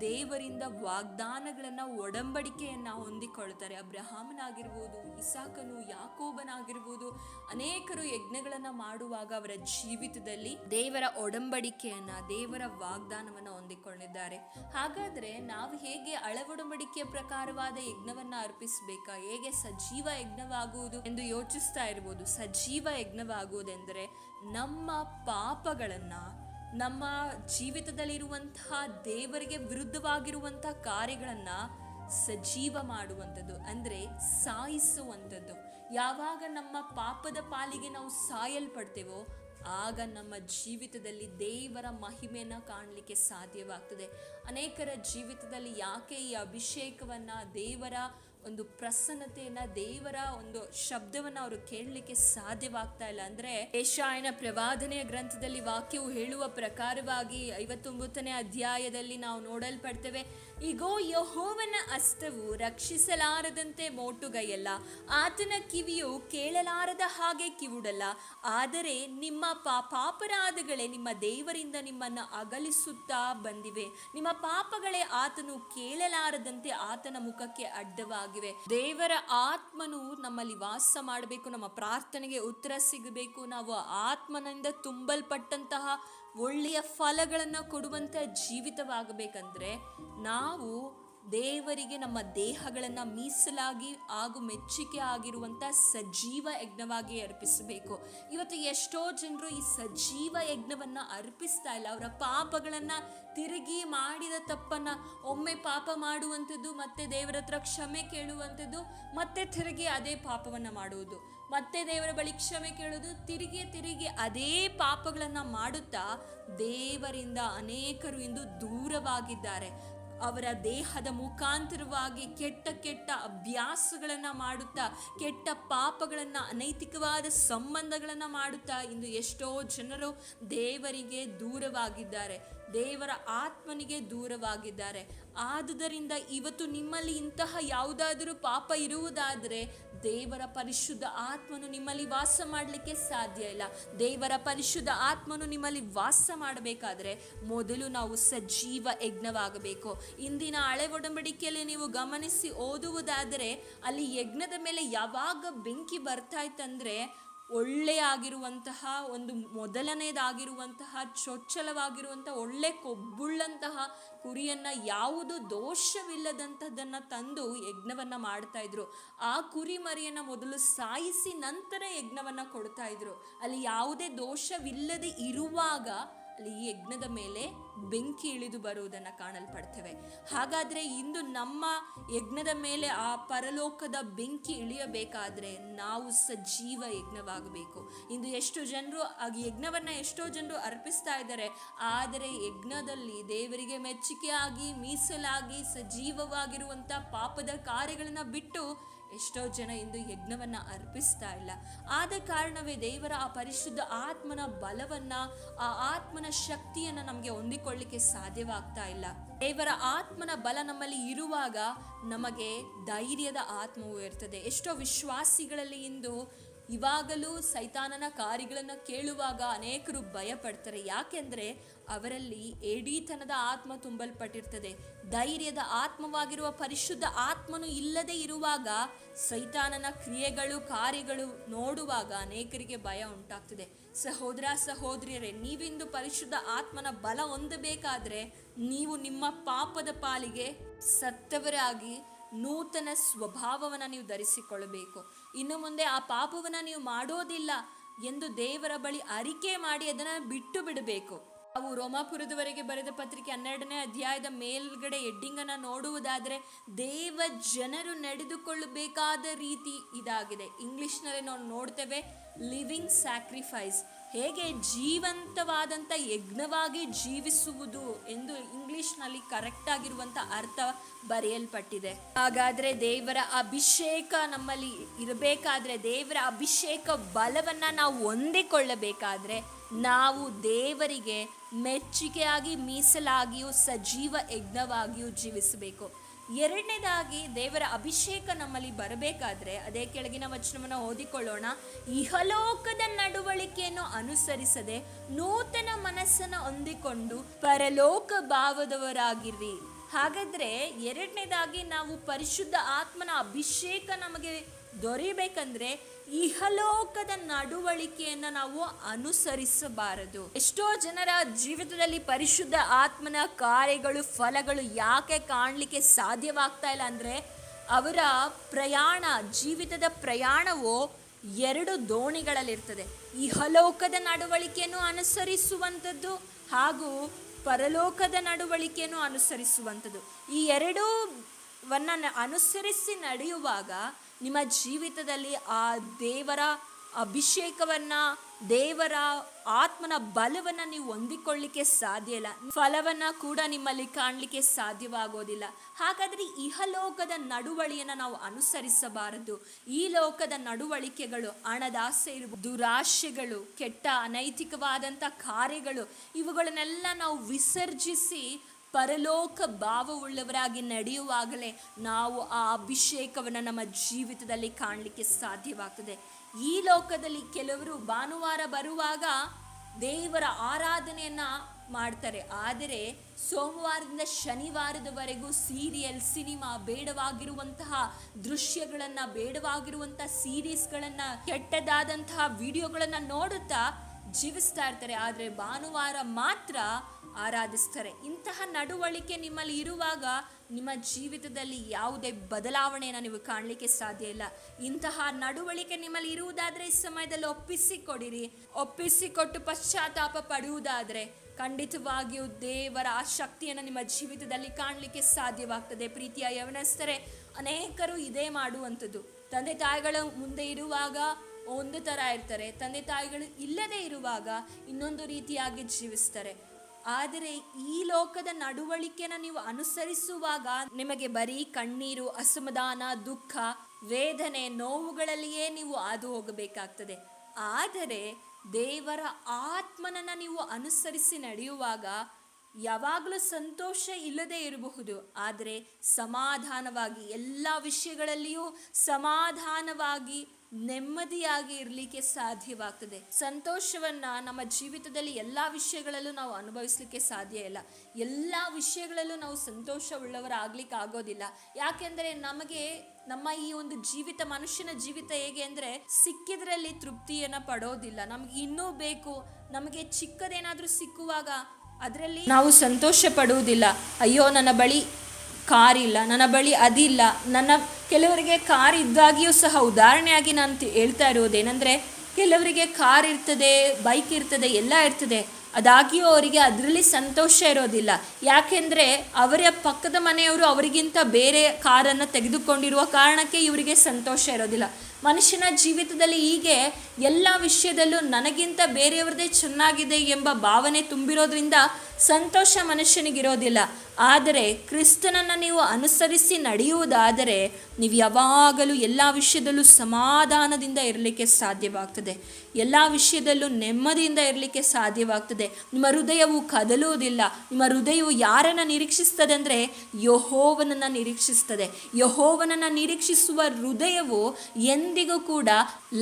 ದೇವರಿಂದ ವಾಗ್ದಾನಗಳನ್ನು ಒಡಂಬಡಿಕೆಯನ್ನು ಹೊಂದಿಕೊಳ್ತಾರೆ ಅಬ್ರಹಾಮನಾಗಿರ್ಬೋದು, ಇಸಾಕನು, ಯಾಕೋಬನಾಗಿರ್ಬೋದು, ಅನೇಕರು ಯಜ್ಞಗಳನ್ನು ಮಾಡುವಾಗ ಅವರ ಜೀವಿತದಲ್ಲಿ ದೇವರ ಒಡಂಬಡಿಕೆಯನ್ನ, ದೇವರ ವಾಗ್ದಾನವನ್ನು ಹೊಂದಿಕೊಂಡಿದ್ದಾರೆ. ಹಾಗಾದ್ರೆ ನಾವು ಹೇಗೆ ಹಳೆ ಒಡಂಬಡಿಕೆಯ ಪ್ರಕಾರವಾದ ಯಜ್ಞವನ್ನ ಅರ್ಪಿಸಬೇಕಾ? ಹೇಗೆ ಸಜೀವ ಯಜ್ಞವಾಗುವುದು ಎಂದು ಯೋಚಿಸ್ತಾ ಇರ್ಬೋದು, ಸಜೀವ ಯಜ್ಞವಾಗುವುದೆಂದರೆ ನಮ್ಮ ಪಾಪಗಳನ್ನು, ನಮ್ಮ ಜೀವಿತದಲ್ಲಿರುವಂತಹ ದೇವರಿಗೆ ವಿರುದ್ಧವಾಗಿರುವಂತಹ ಕಾರ್ಯಗಳನ್ನು ಸಜೀವ ಮಾಡುವಂಥದ್ದು, ಅಂದರೆ ಸಾಯಿಸುವಂಥದ್ದು. ಯಾವಾಗ ನಮ್ಮ ಪಾಪದ ಪಾಲಿಗೆ ನಾವು ಸಾಯಲ್ಪಡ್ತೇವೋ, ಆಗ ನಮ್ಮ ಜೀವಿತದಲ್ಲಿ ದೇವರ ಮಹಿಮೆಯನ್ನು ಕಾಣಲಿಕ್ಕೆ ಸಾಧ್ಯವಾಗ್ತದೆ. ಅನೇಕರ ಜೀವಿತದಲ್ಲಿ ಯಾಕೆ ಈ ಅಭಿಷೇಕವನ್ನು ದೇವರ ಒಂದು ಪ್ರಸನ್ನತೆಯನ್ನ, ದೇವರ ಒಂದು ಶಬ್ದವನ್ನು ಅವರು ಕೇಳಲಿಕ್ಕೆ ಸಾಧ್ಯವಾಗ್ತಾ ಇಲ್ಲ. ಅಂದ್ರೆ ಏಷಾಯನ ಪ್ರವಾದನೆಯ ಗ್ರಂಥದಲ್ಲಿ ವಾಕ್ಯವು ಹೇಳುವ ಪ್ರಕಾರವಾಗಿ ಐವತ್ತೊಂಬತ್ತನೇ ಅಧ್ಯಾಯದಲ್ಲಿ ನಾವು ನೋಡಲ್ಪಡ್ತೇವೆ. ಈಗೋ ಯಹೋವನ ಅಸ್ತವು ರಕ್ಷಿಸಲಾರದಂತೆ ಮೋಟುಗೈಯಲ್ಲ. ಆತನ ಕಿವಿಯು ಕೇಳಲಾರದ ಹಾಗೆ ಕಿವುಡಲ್ಲ. ಆದರೆ ನಿಮ್ಮ ಪಾ ಪಾಪರಾಧಗಳೇ ನಿಮ್ಮ ದೇವರಿಂದ ನಿಮ್ಮನ್ನು ಅಗಲಿಸುತ್ತಾ ಬಂದಿವೆ. ನಿಮ್ಮ ಪಾಪಗಳೇ ಆತನು ಕೇಳಲಾರದಂತೆ ಆತನ ಮುಖಕ್ಕೆ ಅಡ್ಡವಾಗಿವೆ. ದೇವರ ಆತ್ಮನು ನಮ್ಮಲ್ಲಿ ವಾಸ ಮಾಡಬೇಕು, ನಮ್ಮ ಪ್ರಾರ್ಥನೆಗೆ ಉತ್ತರ ಸಿಗಬೇಕು. ನಾವು ಆತ್ಮನಿಂದ ತುಂಬಲ್ಪಟ್ಟಂತಹ ಒಳ್ಳೆಯ ಫಲಗಳನ್ನು ಕೊಡುವಂಥ ಜೀವಿತವಾಗಬೇಕಂದ್ರೆ ನಾವು ದೇವರಿಗೆ ನಮ್ಮ ದೇಹಗಳನ್ನು ಮೀಸಲಾಗಿ ಹಾಗೂ ಮೆಚ್ಚುಗೆ ಆಗಿರುವಂಥ ಸಜೀವ ಯಜ್ಞವಾಗಿ ಅರ್ಪಿಸಬೇಕು. ಇವತ್ತು ಎಷ್ಟೋ ಜನರು ಈ ಸಜೀವ ಯಜ್ಞವನ್ನು ಅರ್ಪಿಸ್ತಾ ಇಲ್ಲ. ಅವರ ಪಾಪಗಳನ್ನು ತಿರುಗಿ ಮಾಡಿದ ತಪ್ಪನ್ನು ಒಮ್ಮೆ ಪಾಪ ಮಾಡುವಂಥದ್ದು, ಮತ್ತೆ ದೇವರ ಹತ್ರ ಕ್ಷಮೆ ಕೇಳುವಂಥದ್ದು, ಮತ್ತೆ ತಿರುಗಿ ಅದೇ ಪಾಪವನ್ನು ಮಾಡುವುದು. ಮತ್ತೆ ದೇವರ ಬಳಿ ಕ್ಷಮೆ ಕೇಳೋದು ತಿರುಗಿ ತಿರುಗಿ ಅದೇ ಪಾಪಗಳನ್ನು ಮಾಡುತ್ತಾ ದೇವರಿಂದ ಅನೇಕರು ಇಂದು ದೂರವಾಗಿದ್ದಾರೆ. ಅವರ ದೇಹದ ಮುಖಾಂತರವಾಗಿ ಕೆಟ್ಟ ಕೆಟ್ಟ ಅಭ್ಯಾಸಗಳನ್ನು ಮಾಡುತ್ತಾ, ಕೆಟ್ಟ ಪಾಪಗಳನ್ನು, ಅನೈತಿಕವಾದ ಸಂಬಂಧಗಳನ್ನು ಮಾಡುತ್ತಾ ಇಂದು ಎಷ್ಟೋ ಜನರು ದೇವರಿಗೆ ದೂರವಾಗಿದ್ದಾರೆ. ದೇವರ ಆತ್ಮನಿಗೆ ದೂರವಾಗಿದ್ದಾರೆ. ಆದುದರಿಂದ ಇವತ್ತು ನಿಮ್ಮಲ್ಲಿ ಇಂತಹ ಯಾವುದಾದರೂ ಪಾಪ ಇರುವುದಾದರೆ ದೇವರ ಪರಿಶುದ್ಧ ಆತ್ಮನು ನಿಮ್ಮಲ್ಲಿ ವಾಸ ಮಾಡಲಿಕ್ಕೆ ಸಾಧ್ಯ ಇಲ್ಲ. ದೇವರ ಪರಿಶುದ್ಧ ಆತ್ಮನು ನಿಮ್ಮಲ್ಲಿ ವಾಸ ಮಾಡಬೇಕಾದ್ರೆ ಮೊದಲು ನಾವು ಸಜೀವ ಯಜ್ಞವಾಗಬೇಕು. ಇಂದಿನ ಹಳೆ ಒಡಂಬಡಿಕೆಯಲ್ಲಿ ನೀವು ಗಮನಿಸಿ ಓದುವುದಾದರೆ ಅಲ್ಲಿ ಯಜ್ಞದ ಮೇಲೆ ಯಾವಾಗ ಬೆಂಕಿ ಬರ್ತಾ ಇತ್ತಂದ್ರೆ ಒಳ್ಳೆಯ ಆಗಿರುವಂತಹ ಒಂದು ಮೊದಲನೇದಾಗಿರುವಂತಹ ಚೊಚ್ಚಲವಾಗಿರುವಂಥ ಒಳ್ಳೆ ಕೊಬ್ಬುಳ್ಳಂತಹ ಕುರಿಯನ್ನ ಯಾವುದು ದೋಷವಿಲ್ಲದಂಥದ್ದನ್ನು ತಂದು ಯಜ್ಞವನ್ನ ಮಾಡ್ತಾ ಇದ್ರು. ಆ ಕುರಿ ಮರಿಯನ್ನ ಮೊದಲು ಸಾಯಿಸಿ ನಂತರ ಯಜ್ಞವನ್ನ ಕೊಡ್ತಾ ಇದ್ರು. ಅಲ್ಲಿ ಯಾವುದೇ ದೋಷವಿಲ್ಲದೆ ಇರುವಾಗ ಅಲ್ಲಿ ಈ ಯಜ್ಞದ ಮೇಲೆ ಬೆಂಕಿ ಇಳಿದು ಬರುವುದನ್ನು ಕಾಣಲ್ಪಡ್ತೇವೆ. ಹಾಗಾದ್ರೆ ಇಂದು ನಮ್ಮ ಯಜ್ಞದ ಮೇಲೆ ಆ ಪರಲೋಕದ ಬೆಂಕಿ ಇಳಿಯಬೇಕಾದ್ರೆ ನಾವು ಸಜೀವ ಯಜ್ಞವಾಗಬೇಕು. ಇಂದು ಎಷ್ಟು ಜನರು ಆ ಯಜ್ಞವನ್ನ ಎಷ್ಟೋ ಜನರು ಅರ್ಪಿಸ್ತಾ ಇದ್ದಾರೆ. ಆದರೆ ಯಜ್ಞದಲ್ಲಿ ದೇವರಿಗೆ ಮೆಚ್ಚುಗೆಯಾಗಿ ಮೀಸಲಾಗಿ, ಸಜೀವವಾಗಿರುವಂಥ ಪಾಪದ ಕಾರ್ಯಗಳನ್ನ ಬಿಟ್ಟು ಎಷ್ಟೋ ಜನ ಇಂದು ಯಜ್ಞವನ್ನ ಅರ್ಪಿಸ್ತಾ ಇಲ್ಲ. ಆದ ಕಾರಣವೇ ದೇವರ ಆ ಪರಿಶುದ್ಧ ಆತ್ಮನ ಬಲವನ್ನ, ಆ ಆತ್ಮನ ಶಕ್ತಿಯನ್ನ ನಮಗೆ ಹೊಂದಿಕೊಳ್ಳಿಕ್ಕೆ ಸಾಧ್ಯವಾಗ್ತಾ ಇಲ್ಲ. ದೇವರ ಆತ್ಮನ ಬಲ ನಮ್ಮಲ್ಲಿ ಇರುವಾಗ ನಮಗೆ ಧೈರ್ಯದ ಆತ್ಮವು ಇರ್ತದೆ. ಎಷ್ಟೋ ವಿಶ್ವಾಸಿಗಳಲ್ಲಿ ಇಂದು ಇವಾಗಲೂ ಸೈತಾನನ ಕಾರ್ಯಗಳನ್ನು ಕೇಳುವಾಗ ಅನೇಕರು ಭಯ ಪಡ್ತಾರೆ ಯಾಕೆಂದ್ರೆ ಅವರಲ್ಲಿ ಏಡೀತನದ ಆತ್ಮ ತುಂಬಲ್ಪಟ್ಟಿರ್ತದೆ. ಧೈರ್ಯದ ಆತ್ಮವಾಗಿರುವ ಪರಿಶುದ್ಧ ಆತ್ಮನು ಇಲ್ಲದೆ ಇರುವಾಗ ಸೈತಾನನ ಕ್ರಿಯೆಗಳು, ಕಾರ್ಯಗಳು ನೋಡುವಾಗ ಅನೇಕರಿಗೆ ಭಯ ಉಂಟಾಗ್ತದೆ. ಸಹೋದರ ಸಹೋದರಿಯರೇ, ನೀವಿಂದು ಪರಿಶುದ್ಧ ಆತ್ಮನ ಬಲ ಹೊಂದಬೇಕಾದ್ರೆ ನೀವು ನಿಮ್ಮ ಪಾಪದ ಪಾಲಿಗೆ ಸತ್ತವರಾಗಿ ನೂತನ ಸ್ವಭಾವವನ್ನು ನೀವು ಧರಿಸಿಕೊಳ್ಳಬೇಕು. ಇನ್ನು ಮುಂದೆ ಆ ಪಾಪವನ್ನು ನೀವು ಮಾಡೋದಿಲ್ಲ ಎಂದು ದೇವರ ಬಳಿ ಅರಿಕೆ ಮಾಡಿ ಅದನ್ನು ಬಿಟ್ಟು ಬಿಡಬೇಕು. ನಾವು ರೋಮಾಪುರದವರೆಗೆ ಬರೆದ ಪತ್ರಿಕೆ ಹನ್ನೆರಡನೇ ಅಧ್ಯಾಯದ ಮೇಲ್ಗಡೆ ಎಡ್ಡಿಂಗನ್ನು ನೋಡುವುದಾದರೆ ದೇವ ಜನರು ನಡೆದುಕೊಳ್ಳಬೇಕಾದ ರೀತಿ ಇದಾಗಿದೆ. ಇಂಗ್ಲಿಷ್ನಲ್ಲಿ ನಾವು ನೋಡ್ತೇವೆ, ಲಿವಿಂಗ್ ಸ್ಯಾಕ್ರಿಫೈಸ್, ಹೇಗೆ ಜೀವಂತವಾದಂಥ ಯಜ್ಞವಾಗಿ ಜೀವಿಸುವುದು ಎಂದು ಇಂಗ್ಲಿಷ್ನಲ್ಲಿ ಕರೆಕ್ಟ್ ಆಗಿರುವಂಥ ಅರ್ಥ ಬರೆಯಲ್ಪಟ್ಟಿದೆ. ಹಾಗಾದರೆ ದೇವರ ಅಭಿಷೇಕ ನಮ್ಮಲ್ಲಿ ಇರಬೇಕಾದ್ರೆ ದೇವರ ಅಭಿಷೇಕ ಬಲವನ್ನು ನಾವು ಹೊಂದಿಕೊಳ್ಳಬೇಕಾದ್ರೆ ನಾವು ದೇವರಿಗೆ ಮೆಚ್ಚುಗೆಯಾಗಿ, ಮೀಸಲಾಗಿಯೂ ಸಜೀವ ಯಜ್ಞವಾಗಿಯೂ ಜೀವಿಸಬೇಕು. ಎರಡನೇದಾಗಿ ದೇವರ ಅಭಿಷೇಕ ನಮ್ಮಲ್ಲಿ ಬರಬೇಕಾದ್ರೆ, ಅದೇ ಕೆಳಗಿನ ವಚನವನ್ನು ಓದಿಕೊಳ್ಳೋಣ, ಇಹಲೋಕದ ನಡವಳಿಕೆಯನ್ನು ಅನುಸರಿಸದೆ ನೂತನ ಮನಸ್ಸನ್ನು ಹೊಂದಿಕೊಂಡು ಪರಲೋಕ ಭಾವದವರಾಗಿರ್ರಿ ಹಾಗಾದ್ರೆ ಎರಡನೇದಾಗಿ ನಾವು ಪರಿಶುದ್ಧ ಆತ್ಮನ ಅಭಿಷೇಕ ನಮಗೆ ದೊರೆಯಬೇಕಂದ್ರೆ ಇಹಲೋಕದ ನಡವಳಿಕೆಯನ್ನು ನಾವು ಅನುಸರಿಸಬಾರದು. ಎಷ್ಟೋ ಜನರ ಜೀವಿತದಲ್ಲಿ ಪರಿಶುದ್ಧ ಆತ್ಮನ ಕಾರ್ಯಗಳು, ಫಲಗಳು ಯಾಕೆ ಕಾಣಲಿಕ್ಕೆ ಸಾಧ್ಯವಾಗ್ತಾ ಇಲ್ಲ ಅಂದ್ರೆ ಅವರ ಪ್ರಯಾಣ, ಜೀವಿತದ ಪ್ರಯಾಣವು ಎರಡು ದೋಣಿಗಳಲ್ಲಿರ್ತದೆ. ಇಹಲೋಕದ ನಡವಳಿಕೆಯನ್ನು ಅನುಸರಿಸುವಂಥದ್ದು ಹಾಗೂ ಪರಲೋಕದ ನಡವಳಿಕೆಯನ್ನು ಅನುಸರಿಸುವಂಥದ್ದು. ಈ ಎರಡೂ ವನ್ನ ಅನುಸರಿಸಿ ನಡೆಯುವಾಗ ನಿಮ್ಮ ಜೀವಿತದಲ್ಲಿ ಆ ದೇವರ ಅಭಿಷೇಕವನ್ನು, ದೇವರ ಆತ್ಮನ ಬಲವನ್ನ ನೀವು ಹೊಂದಿಕೊಳ್ಳಿಕ್ಕೆ ಸಾಧ್ಯ ಇಲ್ಲ. ಫಲವನ್ನ ಕೂಡ ನಿಮ್ಮಲ್ಲಿ ಕಾಣಲಿಕ್ಕೆ ಸಾಧ್ಯವಾಗೋದಿಲ್ಲ. ಹಾಗಾದ್ರೆ ಇಹಲೋಕದ ನಡುವಳಿಯನ್ನ ನಾವು ಅನುಸರಿಸಬಾರದು. ಈ ಲೋಕದ ನಡುವಳಿಕೆಗಳು ಹಣದಾಸೆ ಇರುವ ದುರಾಶೆಗಳು, ಕೆಟ್ಟ ಅನೈತಿಕವಾದಂಥ ಕಾರ್ಯಗಳು, ಇವುಗಳನ್ನೆಲ್ಲ ನಾವು ವಿಸರ್ಜಿಸಿ ಪರಲೋಕ ಭಾವವುಳ್ಳವರಾಗಿ ನಡೆಯುವಾಗಲೇ ನಾವು ಆ ಅಭಿಷೇಕವನ್ನು ನಮ್ಮ ಜೀವಿತದಲ್ಲಿ ಕಾಣಲಿಕ್ಕೆ ಸಾಧ್ಯವಾಗ್ತದೆ. ಈ ಲೋಕದಲ್ಲಿ ಕೆಲವರು ಭಾನುವಾರ ಬರುವಾಗ ದೇವರ ಆರಾಧನೆಯನ್ನು ಮಾಡ್ತಾರೆ. ಆದರೆ ಸೋಮವಾರದಿಂದ ಶನಿವಾರದವರೆಗೂ ಸೀರಿಯಲ್, ಸಿನಿಮಾ ಬೇಡವಾಗಿರುವಂತಹ ದೃಶ್ಯಗಳನ್ನು, ಬೇಡವಾಗಿರುವಂತಹ ಸೀರೀಸ್ಗಳನ್ನು ಕೆಟ್ಟದಾದಂತಹ ವಿಡಿಯೋಗಳನ್ನು ನೋಡುತ್ತಾ ಜೀವಿಸ್ತಾ ಇರ್ತಾರೆ, ಆದರೆ ಭಾನುವಾರ ಮಾತ್ರ ಆರಾಧಿಸ್ತಾರೆ. ಇಂತಹ ನಡವಳಿಕೆ ನಿಮ್ಮಲ್ಲಿ ಇರುವಾಗ ನಿಮ್ಮ ಜೀವಿತದಲ್ಲಿ ಯಾವುದೇ ಬದಲಾವಣೆಯನ್ನು ನೀವು ಕಾಣಲಿಕ್ಕೆ ಸಾಧ್ಯ ಇಲ್ಲ. ಇಂತಹ ನಡವಳಿಕೆ ನಿಮ್ಮಲ್ಲಿ ಇರುವುದಾದ್ರೆ ಈ ಸಮಯದಲ್ಲಿ ಒಪ್ಪಿಸಿಕೊಡಿರಿ. ಒಪ್ಪಿಸಿಕೊಟ್ಟು ಪಶ್ಚಾತ್ತಾಪ ಪಡೆಯುವುದಾದರೆ ಖಂಡಿತವಾಗಿಯೂ ದೇವರ ಆ ಶಕ್ತಿಯನ್ನು ನಿಮ್ಮ ಜೀವಿತದಲ್ಲಿ ಕಾಣಲಿಕ್ಕೆ ಸಾಧ್ಯವಾಗ್ತದೆ. ಪ್ರೀತಿಯ ಯವನಸ್ಥರೆ, ಅನೇಕರು ಇದೇ ಮಾಡುವಂಥದ್ದು. ತಂದೆ ತಾಯಿಗಳ ಮುಂದೆ ಇರುವಾಗ ಒಂದು ಥರ ಇರ್ತಾರೆ. ತಂದೆ ತಾಯಿಗಳು ಇಲ್ಲದೇ ಇರುವಾಗ ಇನ್ನೊಂದು ರೀತಿಯಾಗಿ ಜೀವಿಸ್ತಾರೆ. ಆದರೆ ಈ ಲೋಕದ ನಡವಳಿಕೆನ ನೀವು ಅನುಸರಿಸುವಾಗ ನಿಮಗೆ ಬರೀ ಕಣ್ಣೀರು, ಅಸಮಾಧಾನ, ದುಃಖ, ವೇದನೆ, ನೋವುಗಳಲ್ಲಿಯೇ ನೀವು ಹಾದು ಹೋಗಬೇಕಾಗ್ತದೆ. ಆದರೆ ದೇವರ ಆತ್ಮನನ್ನು ನೀವು ಅನುಸರಿಸಿ ನಡೆಯುವಾಗ ಯಾವಾಗಲೂ ಸಂತೋಷ ಇಲ್ಲದೆ ಇರಬಹುದು. ಆದರೆ ಸಮಾಧಾನವಾಗಿ, ಎಲ್ಲ ವಿಷಯಗಳಲ್ಲಿಯೂ ಸಮಾಧಾನವಾಗಿ ನೆಮ್ಮದಿಯಾಗಿ ಇರಲಿಕ್ಕೆ ಸಾಧ್ಯವಾಗ್ತದೆ. ಸಂತೋಷವನ್ನ ನಮ್ಮ ಜೀವಿತದಲ್ಲಿ ಎಲ್ಲ ವಿಷಯಗಳಲ್ಲೂ ನಾವು ಅನುಭವಿಸ್ಲಿಕ್ಕೆ ಸಾಧ್ಯ ಇಲ್ಲ. ಎಲ್ಲ ವಿಷಯಗಳಲ್ಲೂ ನಾವು ಸಂತೋಷ ಉಳ್ಳವರಾಗ್ಲಿಕ್ಕೆ ಆಗೋದಿಲ್ಲ. ಯಾಕೆಂದ್ರೆ ನಮಗೆ ನಮ್ಮ ಈ ಒಂದು ಜೀವಿತ, ಮನುಷ್ಯನ ಜೀವಿತ ಹೇಗೆ ಅಂದ್ರೆ ಸಿಕ್ಕಿದ್ರಲ್ಲಿ ತೃಪ್ತಿಯನ್ನ ಪಡೋದಿಲ್ಲ. ನಮ್ಗೆ ಇನ್ನೂ ಬೇಕು. ನಮಗೆ ಚಿಕ್ಕದೇನಾದ್ರೂ ಸಿಕ್ಕುವಾಗ ಅದರಲ್ಲಿ ನಾವು ಸಂತೋಷ ಪಡುವುದಿಲ್ಲ. ಅಯ್ಯೋ, ನನ್ನ ಬಳಿ ಕಾರ್ ಇಲ್ಲ ನನ್ನ ಬಳಿ ಅದಿಲ್ಲ, ನನ್ನ ಕೆಲವರಿಗೆ ಕಾರ್ ಇದ್ದಾಗಿಯೂ ಸಹ ಉದಾಹರಣೆಯಾಗಿ ನಾನು ಹೇಳ್ತಾ ಇರುವುದೇನೆಂದರೆ ಕೆಲವರಿಗೆ ಕಾರ್ ಇರ್ತದೆ, ಬೈಕ್ ಇರ್ತದೆ, ಎಲ್ಲ ಇರ್ತದೆ, ಅದಾಗಿಯೂ ಅವರಿಗೆ ಅದರಲ್ಲಿ ಸಂತೋಷ ಇರೋದಿಲ್ಲ. ಯಾಕೆಂದರೆ ಅವರ ಪಕ್ಕದ ಮನೆಯವರು ಅವರಿಗಿಂತ ಬೇರೆ ಕಾರನ್ನು ತೆಗೆದುಕೊಂಡಿರುವ ಕಾರಣಕ್ಕೆ ಇವರಿಗೆ ಸಂತೋಷ ಇರೋದಿಲ್ಲ. ಮನುಷ್ಯನ ಜೀವಿತದಲ್ಲಿ ಹೀಗೆ ಎಲ್ಲ ವಿಷಯದಲ್ಲೂ ನನಗಿಂತ ಬೇರೆಯವ್ರದ್ದೇ ಚೆನ್ನಾಗಿದೆ ಎಂಬ ಭಾವನೆ ತುಂಬಿರೋದ್ರಿಂದ ಸಂತೋಷ ಮನುಷ್ಯನಿಗಿರೋದಿಲ್ಲ. ಆದರೆ ಕ್ರಿಸ್ತನನ್ನು ನೀವು ಅನುಸರಿಸಿ ನಡೆಯುವುದಾದರೆ ನೀವು ಯಾವಾಗಲೂ ಎಲ್ಲ ವಿಷಯದಲ್ಲೂ ಸಮಾಧಾನದಿಂದ ಇರಲಿಕ್ಕೆ ಸಾಧ್ಯವಾಗ್ತದೆ. ಎಲ್ಲ ವಿಷಯದಲ್ಲೂ ನೆಮ್ಮದಿಯಿಂದ ಇರಲಿಕ್ಕೆ ಸಾಧ್ಯವಾಗ್ತದೆ. ನಿಮ್ಮ ಹೃದಯವು ಕದಲುವುದಿಲ್ಲ. ನಿಮ್ಮ ಹೃದಯವು ಯಾರನ್ನು ನಿರೀಕ್ಷಿಸ್ತದೆ ಅಂದರೆ ಯಹೋವನನ್ನು ನಿರೀಕ್ಷಿಸ್ತದೆ. ಯಹೋವನನ್ನು ನಿರೀಕ್ಷಿಸುವ ಹೃದಯವು ಎಂದಿಗೂ ಕೂಡ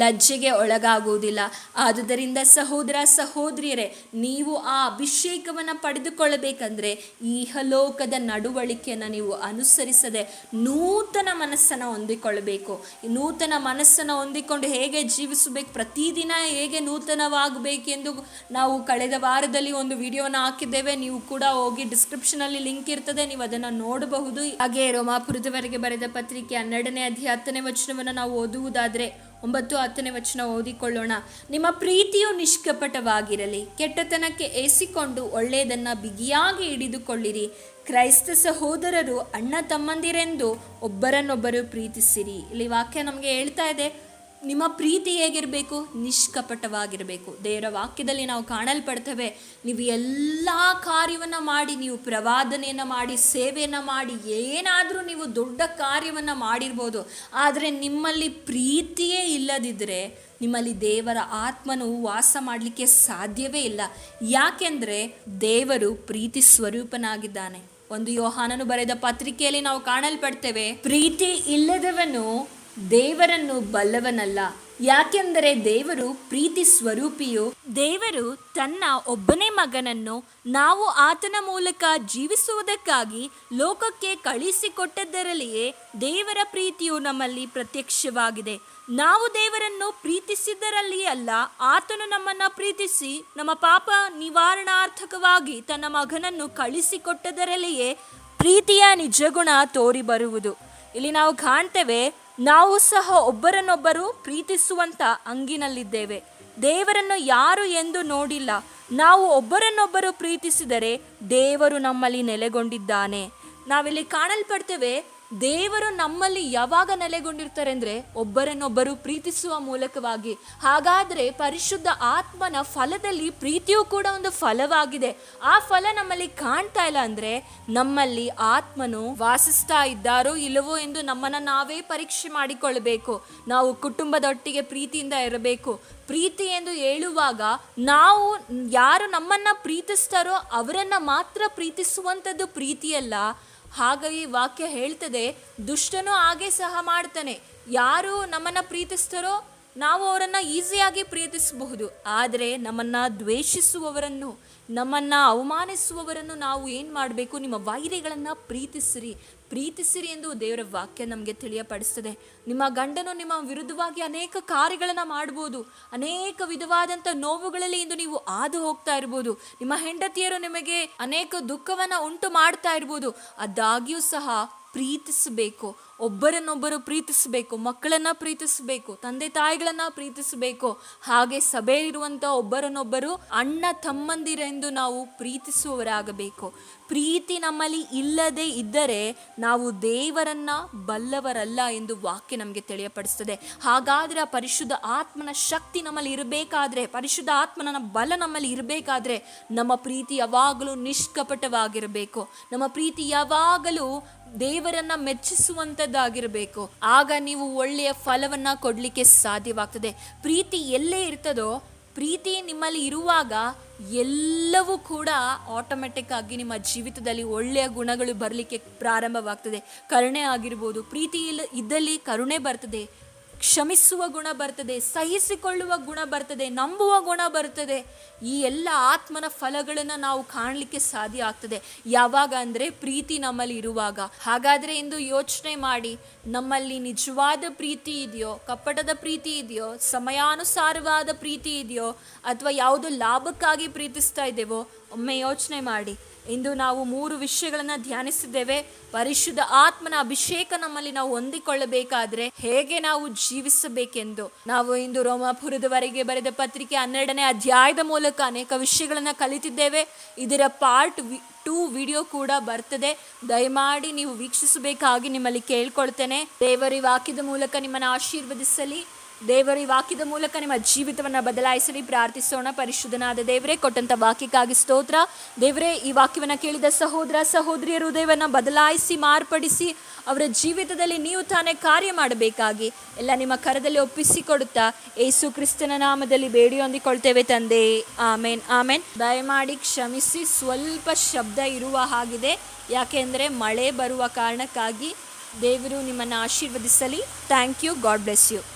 ಲಜ್ಜೆಗೆ ಒಳಗಾಗುವುದಿಲ್ಲ. ಆದುದರಿಂದ ಸಹೋದರ ಸಹೋದರಿಯರೇ, ನೀವು ಆ ಅಭಿಷೇಕವನ್ನು ಪಡೆದುಕೊಳ್ಳಬೇಕಂದ್ರೆ ಈಹಲೋಕದ ನಡವಳಿಕೆಯನ್ನು ನೀವು ಅನುಸರಿಸದೆ ನೂತನ ಮನಸ್ಸನ್ನು ಹೊಂದಿಕೊಳ್ಳಬೇಕು. ನೂತನ ಮನಸ್ಸನ್ನು ಹೊಂದಿಕೊಂಡು ಹೇಗೆ ಜೀವಿಸಬೇಕು, ಪ್ರತಿದಿನ ಹೇಗೆ ನೂತನವಾಗಬೇಕೆಂದು ನಾವು ಕಳೆದ ವಾರದಲ್ಲಿ ಒಂದು ವಿಡಿಯೋನ ಹಾಕಿದ್ದೇವೆ. ನೀವು ಕೂಡ ಹೋಗಿ ಡಿಸ್ಕ್ರಿಪ್ಷನಲ್ಲಿ ಲಿಂಕ್ ಇರ್ತದೆ, ನೀವು ಅದನ್ನು ನೋಡಬಹುದು. ಹಾಗೆ ರೋಮಾಪುರದವರೆಗೆ ಬರೆದ ಪತ್ರಿಕೆ ಹನ್ನೆರಡನೇ ಅಧ್ಯಾಯ ಹತ್ತನೇ ವಚನವನ್ನು ನಾವು ಓದುವುದಾದರೆ ಒಂಬತ್ತು ಹತ್ತನೇ ವಚನ ಓದಿಕೊಳ್ಳೋಣ. ನಿಮ್ಮ ಪ್ರೀತಿಯು ನಿಷ್ಕಪಟವಾಗಿರಲಿ. ಕೆಟ್ಟತನಕ್ಕೆ ಏಸಿಕೊಂಡು ಒಳ್ಳೆಯದನ್ನು ಬಿಗಿಯಾಗಿ ಹಿಡಿದುಕೊಳ್ಳಿರಿ. ಕ್ರೈಸ್ತ ಸಹೋದರರು ಅಣ್ಣ ತಮ್ಮಂದಿರೆಂದು ಒಬ್ಬರನ್ನೊಬ್ಬರು ಪ್ರೀತಿಸಿರಿ. ಇಲ್ಲಿ ವಾಕ್ಯ ನಮಗೆ ಹೇಳ್ತಾ ಇದೆ ನಿಮ್ಮ ಪ್ರೀತಿ ಹೇಗಿರಬೇಕು? ನಿಷ್ಕಪಟವಾಗಿರಬೇಕು. ದೇವರ ವಾಕ್ಯದಲ್ಲಿ ನಾವು ಕಾಣಲ್ಪಡ್ತೇವೆ, ನೀವು ಎಲ್ಲ ಕಾರ್ಯವನ್ನು ಮಾಡಿ, ನೀವು ಪ್ರವಾದನೆಯನ್ನು ಮಾಡಿ, ಸೇವೆಯನ್ನು ಮಾಡಿ, ಏನಾದರೂ ನೀವು ದೊಡ್ಡ ಕಾರ್ಯವನ್ನು ಮಾಡಿರ್ಬೋದು. ಆದರೆ ನಿಮ್ಮಲ್ಲಿ ಪ್ರೀತಿಯೇ ಇಲ್ಲದಿದ್ದರೆ ನಿಮ್ಮಲ್ಲಿ ದೇವರ ಆತ್ಮನು ವಾಸ ಮಾಡಲಿಕ್ಕೆ ಸಾಧ್ಯವೇ ಇಲ್ಲ. ಯಾಕೆಂದರೆ ದೇವರು ಪ್ರೀತಿ ಸ್ವರೂಪನಾಗಿದ್ದಾನೆ. ಒಂದು ಯೋಹಾನನು ಬರೆದ ಪತ್ರಿಕೆಯಲ್ಲಿ ನಾವು ಕಾಣಲ್ಪಡ್ತೇವೆ, ಪ್ರೀತಿ ಇಲ್ಲದವನು ದೇವರನ್ನು ಬಲ್ಲವನಲ್ಲ. ಯಾಕೆಂದರೆ ದೇವರು ಪ್ರೀತಿ ಸ್ವರೂಪಿಯು. ದೇವರು ತನ್ನ ಒಬ್ಬನೇ ಮಗನನ್ನು ನಾವು ಆತನ ಮೂಲಕ ಜೀವಿಸುವುದಕ್ಕಾಗಿ ಲೋಕಕ್ಕೆ ಕಳಿಸಿಕೊಟ್ಟದ್ದರಲ್ಲಿಯೇ ದೇವರ ಪ್ರೀತಿಯು ನಮ್ಮಲ್ಲಿ ಪ್ರತ್ಯಕ್ಷವಾಗಿದೆ. ನಾವು ದೇವರನ್ನು ಪ್ರೀತಿಸಿದ್ದರಲ್ಲಿ ಅಲ್ಲ, ಆತನು ನಮ್ಮನ್ನು ಪ್ರೀತಿಸಿ ನಮ್ಮ ಪಾಪ ನಿವಾರಣಾರ್ಥಕವಾಗಿ ತನ್ನ ಮಗನನ್ನು ಕಳಿಸಿಕೊಟ್ಟದರಲ್ಲಿಯೇ ಪ್ರೀತಿಯ ನಿಜಗುಣ ತೋರಿ ಬರುವುದು ಇಲ್ಲಿ ನಾವು ಕಾಣ್ತೇವೆ ನಾವು ಸಹ ಒಬ್ಬರನ್ನೊಬ್ಬರು ಪ್ರೀತಿಸುವಂಥ ಅಂಗಿನಲ್ಲಿದ್ದೇವೆ. ದೇವರನ್ನು ಯಾರು ಎಂದು ನೋಡಿಲ್ಲ. ನಾವು ಒಬ್ಬರನ್ನೊಬ್ಬರು ಪ್ರೀತಿಸಿದರೆ ದೇವರು ನಮ್ಮಲ್ಲಿ ನೆಲೆಗೊಂಡಿದ್ದಾನೆ. ನಾವಿಲ್ಲಿ ಕಾಣಲ್ಪಡ್ತೇವೆ ದೇವರು ನಮ್ಮಲ್ಲಿ ಯಾವಾಗ ನೆಲೆಗೊಂಡಿರ್ತಾರೆ ಅಂದರೆ ಒಬ್ಬರನ್ನೊಬ್ಬರು ಪ್ರೀತಿಸುವ ಮೂಲಕವಾಗಿ. ಹಾಗಾದರೆ ಪರಿಶುದ್ಧ ಆತ್ಮನ ಫಲದಲ್ಲಿ ಪ್ರೀತಿಯೂ ಕೂಡ ಒಂದು ಫಲವಾಗಿದೆ. ಆ ಫಲ ನಮ್ಮಲ್ಲಿ ಕಾಣ್ತಾ ಇಲ್ಲ ಅಂದರೆ ನಮ್ಮಲ್ಲಿ ಆತ್ಮನು ವಾಸಿಸ್ತಾ ಇದ್ದಾರೋ ಇಲ್ಲವೋ ಎಂದು ನಮ್ಮನ್ನು ನಾವೇ ಪರೀಕ್ಷೆ ಮಾಡಿಕೊಳ್ಳಬೇಕು ನಾವು ಕುಟುಂಬದೊಟ್ಟಿಗೆ ಪ್ರೀತಿಯಿಂದ ಇರಬೇಕು. ಪ್ರೀತಿ ಎಂದು ಹೇಳುವಾಗ ನಾವು ಯಾರು ನಮ್ಮನ್ನು ಪ್ರೀತಿಸ್ತಾರೋ ಅವರನ್ನು ಮಾತ್ರ ಪ್ರೀತಿಸುವಂಥದ್ದು ಪ್ರೀತಿಯಲ್ಲ. ಹಾಗಾಗಿ ವಾಕ್ಯ ಹೇಳ್ತದೆ, ದುಷ್ಟನು ಹಾಗೆ ಸಹ ಮಾಡ್ತಾನೆ. ಯಾರು ನಮ್ಮನ್ನು ಪ್ರೀತಿಸ್ತಾರೋ ನಾವು ಅವರನ್ನು ಈಸಿಯಾಗಿ ಪ್ರೀತಿಸಬಹುದು. ಆದರೆ ನಮ್ಮನ್ನು ದ್ವೇಷಿಸುವವರನ್ನು ನಮ್ಮನ್ನು ಅವಮಾನಿಸುವವರನ್ನು ನಾವು ಏನು ಮಾಡಬೇಕು? ನಿಮ್ಮ ವೈರಿಗಳನ್ನು ಪ್ರೀತಿಸಿರಿ. ಪ್ರೀತಿಸಿರಿ ಎಂದು ದೇವರ ವಾಕ್ಯ ನಮಗೆ ತಿಳಿಯಪಡಿಸ್ತದೆ. ನಿಮ್ಮ ಗಂಡನು ನಿಮ್ಮ ವಿರುದ್ಧವಾಗಿ ಅನೇಕ ಕಾರ್ಯಗಳನ್ನು ಮಾಡ್ಬೋದು. ಅನೇಕ ವಿಧವಾದಂಥ ನೋವುಗಳಲ್ಲಿ ಇಂದು ನೀವು ಹಾದು ಹೋಗ್ತಾ ಇರ್ಬೋದು. ನಿಮ್ಮ ಹೆಂಡತಿಯರು ನಿಮಗೆ ಅನೇಕ ದುಃಖವನ್ನು ಉಂಟು ಮಾಡ್ತಾ ಇರ್ಬೋದು. ಅದಾಗಿಯೂ ಸಹ ಪ್ರೀತಿಸಬೇಕು, ಒಬ್ಬರನ್ನೊಬ್ಬರು ಪ್ರೀತಿಸಬೇಕು, ಮಕ್ಕಳನ್ನ ಪ್ರೀತಿಸಬೇಕು, ತಂದೆ ತಾಯಿಗಳನ್ನ ಪ್ರೀತಿಸಬೇಕು, ಹಾಗೆ ಸಭೆಯಲ್ಲಿರುವಂಥ ಒಬ್ಬರನ್ನೊಬ್ಬರು ಅಣ್ಣ ತಮ್ಮಂದಿರೆಂದು ನಾವು ಪ್ರೀತಿಸುವವರಾಗಬೇಕು. ಪ್ರೀತಿ ನಮ್ಮಲ್ಲಿ ಇಲ್ಲದೆ ಇದ್ದರೆ ನಾವು ದೇವರನ್ನ ಬಲ್ಲವರಲ್ಲ ಎಂದು ವಾಕ್ಯ ನಮಗೆ ತಿಳಿಯಪಡಿಸ್ತದೆ. ಹಾಗಾದರೆ ಆ ಪರಿಶುದ್ಧ ಆತ್ಮನ ಶಕ್ತಿ ನಮ್ಮಲ್ಲಿ ಇರಬೇಕಾದ್ರೆ, ಪರಿಶುದ್ಧ ಆತ್ಮನ ಬಲ ನಮ್ಮಲ್ಲಿ ಇರಬೇಕಾದ್ರೆ ನಮ್ಮ ಪ್ರೀತಿ ಯಾವಾಗಲೂ ನಿಷ್ಕಪಟವಾಗಿರಬೇಕು. ನಮ್ಮ ಪ್ರೀತಿ ಯಾವಾಗಲೂ ದೇವರನ್ನ ಮೆಚ್ಚಿಸುವಂಥದ್ದಾಗಿರಬೇಕು ಆಗ ನೀವು ಒಳ್ಳೆಯ ಫಲವನ್ನ ಕೊಡಲಿಕ್ಕೆ ಸಾಧ್ಯವಾಗ್ತದೆ. ಪ್ರೀತಿ ಎಲ್ಲೇ ಇರ್ತದೋ, ಪ್ರೀತಿ ನಿಮ್ಮಲ್ಲಿ ಇರುವಾಗ ಎಲ್ಲವೂ ಕೂಡ ಆಟೋಮೆಟಿಕ್ ಆಗಿ ನಿಮ್ಮ ಜೀವಿತದಲ್ಲಿ ಒಳ್ಳೆಯ ಗುಣಗಳು ಬರಲಿಕ್ಕೆ ಪ್ರಾರಂಭವಾಗ್ತದೆ. ಕರುಣೆ ಆಗಿರ್ಬೋದು, ಪ್ರೀತಿ ಇದ್ದಲ್ಲಿ ಕರುಣೆ ಬರ್ತದೆ. ಕ್ಷಮಿಸುವ ಗುಣ ಬರ್ತದೆ, ಸಹಿಸಿಕೊಳ್ಳುವ ಗುಣ ಬರ್ತದೆ, ನಂಬುವ ಗುಣ ಬರ್ತದೆ. ಈ ಎಲ್ಲ ಆತ್ಮನ ಫಲಗಳನ್ನು ನಾವು ಕಾಣಲಿಕ್ಕೆ ಸಾಧ್ಯ ಆಗ್ತದೆ. ಯಾವಾಗ ಅಂದರೆ ಪ್ರೀತಿ ನಮ್ಮಲ್ಲಿ ಇರುವಾಗ. ಹಾಗಾದರೆ ಇಂದು ಯೋಚನೆ ಮಾಡಿ, ನಮ್ಮಲ್ಲಿ ನಿಜವಾದ ಪ್ರೀತಿ ಇದೆಯೋ ಕಪ್ಪಟದ ಪ್ರೀತಿ ಇದೆಯೋ, ಸಮಯಾನುಸಾರವಾದ ಪ್ರೀತಿ ಇದೆಯೋ, ಅಥವಾ ಯಾವುದು ಲಾಭಕ್ಕಾಗಿ ಪ್ರೀತಿಸ್ತಾ ಇದ್ದೇವೋ, ಒಮ್ಮೆ ಯೋಚನೆ ಮಾಡಿ. ಇಂದು ನಾವು ಮೂರು ವಿಷಯಗಳನ್ನು ಧ್ಯಾನಿಸಿದ್ದೇವೆ. ಪರಿಶುದ್ಧ ಆತ್ಮನ ಅಭಿಷೇಕ ನಮ್ಮಲ್ಲಿ ನಾವು ಹೊಂದಿಕೊಳ್ಳಬೇಕಾದ್ರೆ ಹೇಗೆ ನಾವು ಜೀವಿಸಬೇಕೆಂದು. ನಾವು ಇಂದು ರೋಮಾಪುರದವರೆಗೆ ಬರೆದ ಪತ್ರಿಕೆ ಹನ್ನೆರಡನೇ ಅಧ್ಯಾಯದ ಮೂಲಕ ಅನೇಕ ವಿಷಯಗಳನ್ನು ಕಲಿತಿದ್ದೇವೆ. ಇದರ ಪಾರ್ಟ್ ವಿ, ಟೂ ವಿಡಿಯೋ ಕೂಡ ಬರ್ತದೆ. ದಯಮಾಡಿ ನೀವು ವೀಕ್ಷಿಸಬೇಕಾಗಿ ನಿಮ್ಮಲ್ಲಿ ಕೇಳ್ಕೊಳ್ತೇನೆ. ದೇವರಿ ವಾಕ್ಯದ ಮೂಲಕ ನಿಮ್ಮನ್ನು ಆಶೀರ್ವದಿಸಲಿ. ದೇವರ ಈ ವಾಕ್ಯದ ಮೂಲಕ ನಿಮ್ಮ ಜೀವಿತವನ್ನು ಬದಲಾಯಿಸಲಿ. ಪ್ರಾರ್ಥಿಸೋಣ. ಪರಿಶುದ್ಧನಾದ ದೇವರೇ, ಕೊಟ್ಟಂತ ವಾಕ್ಯಕ್ಕಾಗಿ ಸ್ತೋತ್ರ. ದೇವರೇ, ಈ ವಾಕ್ಯವನ್ನು ಕೇಳಿದ ಸಹೋದರ ಸಹೋದರಿಯ ಹೃದಯವನ್ನು ಬದಲಾಯಿಸಿ, ಮಾರ್ಪಡಿಸಿ, ಅವರ ಜೀವಿತದಲ್ಲಿ ನೀವು ತಾನೇ ಕಾರ್ಯ ಮಾಡಬೇಕಾಗಿ ಎಲ್ಲ ನಿಮ್ಮ ಕರದಲ್ಲಿ ಒಪ್ಪಿಸಿಕೊಡುತ್ತಾ ಏಸು ಕ್ರಿಸ್ತನ ನಾಮದಲ್ಲಿ ಬೇಡಿ ಹೊಂದಿಕೊಳ್ತೇವೆ ತಂದೆ. ಆಮೇನ್ ಆಮೇನ್. ದಯಮಾಡಿ ಕ್ಷಮಿಸಿ. ಸ್ವಲ್ಪ ಶಬ್ದ ಇರುವ ಹಾಗಿದೆ. ಯಾಕೆಂದರೆ ಮಳೆ ಬರುವ ಕಾರಣಕ್ಕಾಗಿ ದೇವರು ನಿಮ್ಮನ್ನು ಆಶೀರ್ವದಿಸಲಿ. Thank you. God bless you.